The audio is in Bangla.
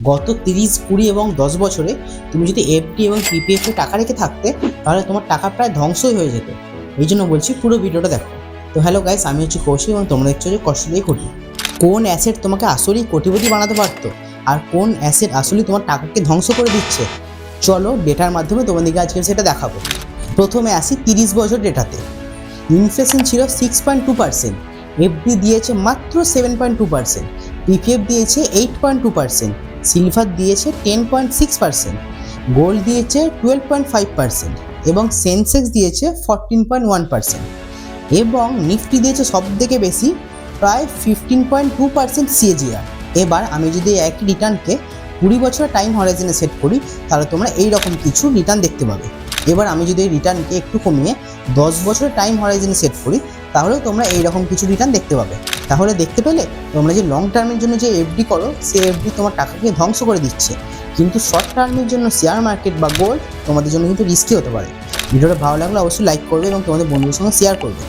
গত তিরিশ, কুড়ি এবং দশ বছরে তুমি যদি এফডি এবং পিপিএফ টাকা রেখে থাকতে, তাহলে তোমার টাকা প্রায় ধ্বংসই হয়ে যেত। এই জন্য বলছি পুরো ভিডিওটা দেখো। তো হ্যালো গাইস আমি হচ্ছি কৌশিক এবং তোমরা দেখছ যে কষ্ট দিয়ে কোটি কোন অ্যাসেট তোমাকে আসলেই কোটিপতি বানাতে পারতো? আর কোন অ্যাসেট আসলেই তোমার টাকাকে ধ্বংস করে দিচ্ছে? চলো ডেটার মাধ্যমে তোমাদেরকে আজকে সেটা দেখাবো। প্রথমে আসি তিরিশ বছর ডেটাতে ইনফ্লেশন ছিল six point two percent FD দিয়েছে মাত্র seven point two percent PPF দিয়েছে eight point two percent silver দিয়েছে ten point six percent gold দিয়েছে টুয়েলভ পয়েন্ট ফাইভ পার্সেন্ট এবং সেন্সেক্স দিয়েছে ফরটিন পয়েন্ট ওয়ান পার্সেন্ট এবং নিফটি দিয়েছে সব থেকে বেশি, প্রায় fifteen point two percent CAGR এবার আমি যদি একই রিটার্নকে কুড়ি বছরের টাইম হরাইজনে সেট করি, তাহলে তোমরা এই রকম কিছু রিটার্ন দেখতে পাবে। এবার আমি যদি রিটার্নকে একটু কমিয়ে দশ বছরের টাইম হরাইজন সেট করি, তাহলেও তোমরা এই রকম কিছু রিটার্ন দেখতে পাবে। তাহলে দেখতে পেলে তোমরা যে লং টার্মের জন্য যে এফডি করো সেই এফডি তোমার টাকাকে ধ্বংস করে দিচ্ছে। কিন্তু শর্ট টার্মের জন্য শেয়ার মার্কেট বা গোল্ড তোমাদের জন্য কিন্তু রিস্কি হতে পারে। ভিডিওটা ভালো লাগলে অবশ্যই লাইক করবে এবং তোমাদের বন্ধুদের সঙ্গে শেয়ার করবে।